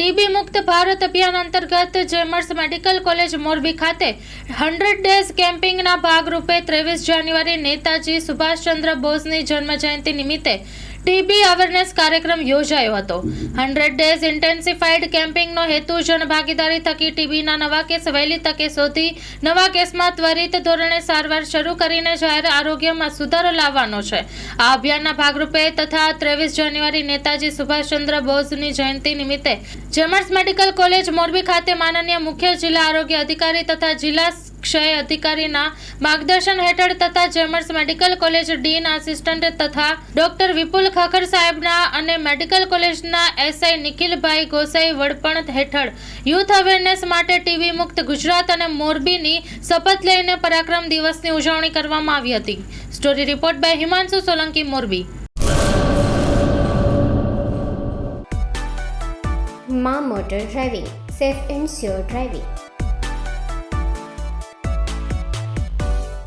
TB મુક્ત ભારત અભિયાન અંતર્ગત જેમર્સ મેડિકલ કોલેજ મોરબી ખાતે હંડ્રેડ ડેઝ કેમ્પિંગના ભાગરૂપે ત્રેવીસ જાન્યુઆરી નેતાજી સુભાષચંદ્ર બોઝની જન્મજયંતિ નિમિત્તે ટીબી અવેરનેસ કાર્યક્રમ યોજાયો હતો. હંડ્રેડ ડેઝ ઇન્ટેન્સિફાઈડ કેમ્પિંગનો હેતુ જનભાગીદારી થકી ટીબીના નવા કેસ વહેલી તકે શોધી નવા કેસમાં ત્વરિત ધોરણે સારવાર શરૂ કરીને જાહેર આરોગ્યમાં સુધારો લાવવાનો છે. આ અભિયાનના ભાગરૂપે તથા ત્રેવીસ જાન્યુઆરી નેતાજી સુભાષચંદ્ર બોઝની જયંતિ નિમિત્તે જેમર્સ મેડિકલ કોલેજ મોરબી ખાતે માનનીય મુખ્ય જિલ્લા આરોગ્ય અધિકારી તથા જિલ્લા ક્ષય અધિકારીના માર્ગદર્શન હેઠળ તથા GMERS medical college dean assistant તથા ડોક્ટર વિપુલ ખાખર સાહેબના અને મેડિકલ કોલેજના એસઆઈ નિખિલભાઈ ગોસાઈ વડપણ હેઠળ યુથ અવેરનેસ માટે ટીવી મુક્ત ગુજરાત અને મોરબીની શપથ લઈને પરાક્રમ દિવસની ઉજવણી કરવામાં આવી હતી. Story report by Himanshu Solanki, Morbi. મા motor driving, safe and sure driving.